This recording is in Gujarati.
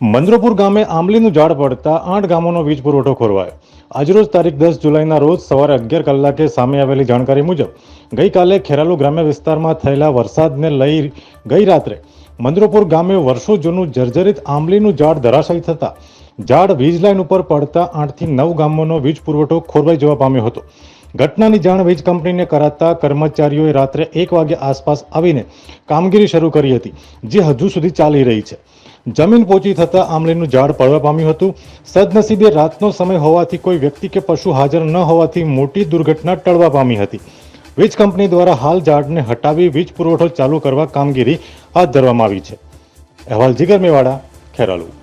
મંદ્રપુર ગામે આંબલીનું ઝાડ પડતા આઠ ગામોનો વીજ પુરવઠો ખોરવાયો. આજરોજ તારીખ દસ જુલાઈના રોજ સવારે અગિયાર કલાકે સામે આવેલી જાણકારી મુજબ ગઈકાલે ખેરાલુ ગ્રામ્ય વિસ્તારમાં થયેલા વરસાદને લઈ ગઈ રાત્રે મંદ્રપુર ગામે વર્ષો જૂનું જર્જરિત આંબલીનું ઝાડ ધરાશાયી થતા ઝાડ વીજ લાઇન ઉપર પડતા આઠથી નવ ગામોનો વીજ પુરવઠો ખોરવાઈ જવા પામ્યો હતો. ઘટનાની જાણ વીજ કંપનીને કરાતા કર્મચારીઓએ રાત્રે એક વાગે આસપાસ આવીને કામગીરી શરૂ કરી હતી, જે હજુ સુધી ચાલી રહી છે. જમીન પોચી થતાં આમલીનું ઝાડ પડવા પામ્યું હતું. સદનસીબે રાતનો સમય હોવાથી કોઈ વ્યક્તિ કે પશુ હાજર ન હોવાથી મોટી દુર્ઘટના ટળવા પામી હતી. વીજ કંપની દ્વારા હાલ ઝાડને હટાવી વીજ પુરવઠો ચાલુ કરવા કામગીરી હાથ ધરવામાં આવી છે. અહેવાલ જીગર મેવાડા, ખેરાલુ.